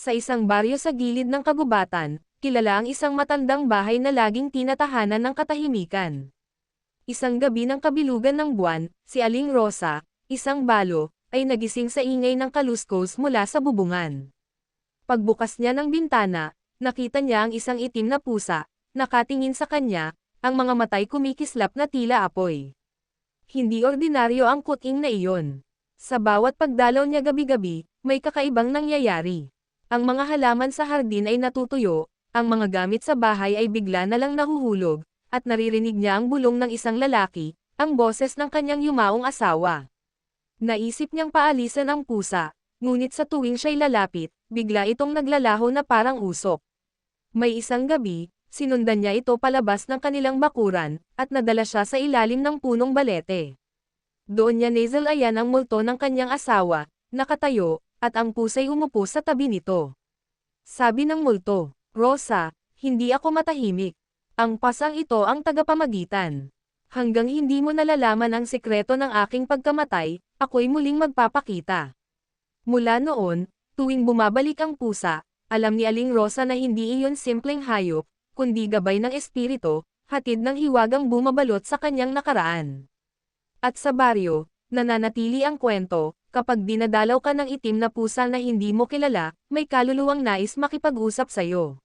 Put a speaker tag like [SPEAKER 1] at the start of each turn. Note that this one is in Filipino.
[SPEAKER 1] Sa isang baryo sa gilid ng kagubatan, kilala ang isang matandang bahay na laging tinatahanan ng katahimikan. Isang gabi ng kabilugan ng buwan, si Aling Rosa, isang balo, ay nagising sa ingay ng kaluskos mula sa bubungan. Pagbukas niya ng bintana, nakita niya ang isang itim na pusa, nakatingin sa kanya, ang mga matay kumikislap na tila apoy. Hindi ordinaryo ang kuting na iyon. Sa bawat pagdalaw niya gabi-gabi, may kakaibang nangyayari. Ang mga halaman sa hardin ay natutuyo, ang mga gamit sa bahay ay bigla na lang nahuhulog, at naririnig niya ang bulong ng isang lalaki, ang boses ng kanyang yumaong asawa. Naisip niyang paalisan ang pusa, ngunit sa tuwing siya'y lalapit, bigla itong naglalaho na parang usok. May isang gabi, sinundan niya ito palabas ng kanilang bakuran, at nadala siya sa ilalim ng punong balete. Doon niya nasal-ayan ang multo ng kanyang asawa, nakatayo, at ang pusa'y umupo sa tabi nito. Sabi ng multo, Rosa, hindi ako matahimik. Ang pasang ito ang tagapamagitan. Hanggang hindi mo nalalaman ang sekreto ng aking pagkamatay, ako'y muling magpapakita. Mula noon, tuwing bumabalik ang pusa, alam ni Aling Rosa na hindi iyon simpleng hayop, kundi gabay ng espiritu, hatid ng hiwagang bumabalot sa kanyang nakaraan. At sa baryo, nananatili ang kwento, kapag dinadalaw ka ng itim na pusa na hindi mo kilala, may kaluluwang nais makipag-usap sa'yo.